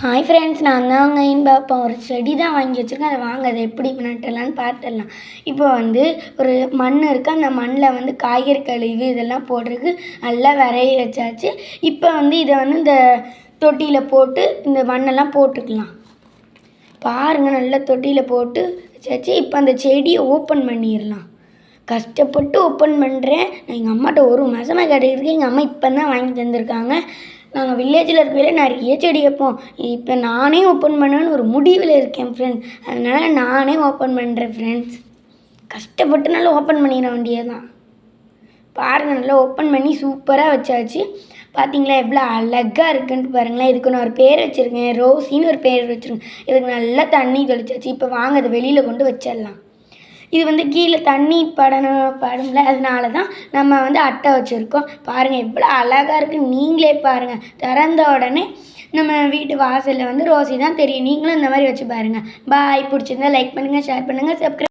Hi friends நான் தான் உங்கள் இன்பப்பா ஒரு செடி தான் வாங்கி வச்சுருக்கேன். அதை வாங்க அதை எப்படி நட்டலான்னு பார்த்துடலாம். இப்போ வந்து ஒரு மண் இருக்குது அந்த மண்ணில் வந்து காய்கறி கழிவு இதெல்லாம் போட்டிருக்கு நல்லா விரைய வச்சாச்சு. இப்போ வந்து இதை வந்து இந்த தொட்டியில் போட்டு இந்த மண்ணெல்லாம் போட்டுக்கலாம். பாருங்கள் நல்லா தொட்டியில் போட்டு வச்சாச்சு. இப்போ அந்த செடியை ஓப்பன் பண்ணிடலாம். கஷ்டப்பட்டு ஓப்பன் பண்ணுறேன் நான் எங்கள் அம்மாட்ட ஒரு மாதமாக கிடைக்கிறதுக்கு எங்கள் அம்மா இப்போ தான் வாங்கி தந்திருக்காங்க. நாங்கள் வில்லேஜில் இருக்கையில் நிறைய செடி வைப்போம்? இப்போ நானே ஓப்பன் பண்ணணும்னு ஒரு முடிவில் இருக்கேன் ஃப்ரெண்ட்ஸ் அதனால் நானே ஓப்பன் பண்ணுறேன் ஃப்ரெண்ட்ஸ் கஷ்டப்பட்டு நல்லா ஓப்பன் பண்ணிட வேண்டியது தான் பாருங்கள் நல்லா ஓப்பன் பண்ணி சூப்பராக வச்சாச்சு. பார்த்தீங்களா எவ்வளோ அழகாக இருக்குன்ட்டு பாருங்களேன். இதுக்கு நான் ஒரு பேர் வச்சுருக்கேன். ரோஸின்னு ஒரு பேர் வச்சுருக்கேன். இதுக்கு நல்லா தண்ணி தெளிச்சாச்சு. இப்போ வாங்க அதை வெளியில் கொண்டு வச்சிடலாம். இது வந்து கீழே தண்ணி படணும் படும்ல அதனால தான் நம்ம வந்து அட்டை வச்சுருக்கோம். பாருங்கள் எவ்வளோ அழகாக இருக்குது நீங்களே பாருங்கள் திறந்த உடனே நம்ம வீட்டு வாசலில் வந்து ரோசி தான் தெரியும். நீங்களும் இந்த மாதிரி வச்சு பாருங்கள் பாய் பிடிச்சிருந்தா லைக் பண்ணுங்கள் ஷேர் பண்ணுங்கள் சப்ஸ்கிரைப்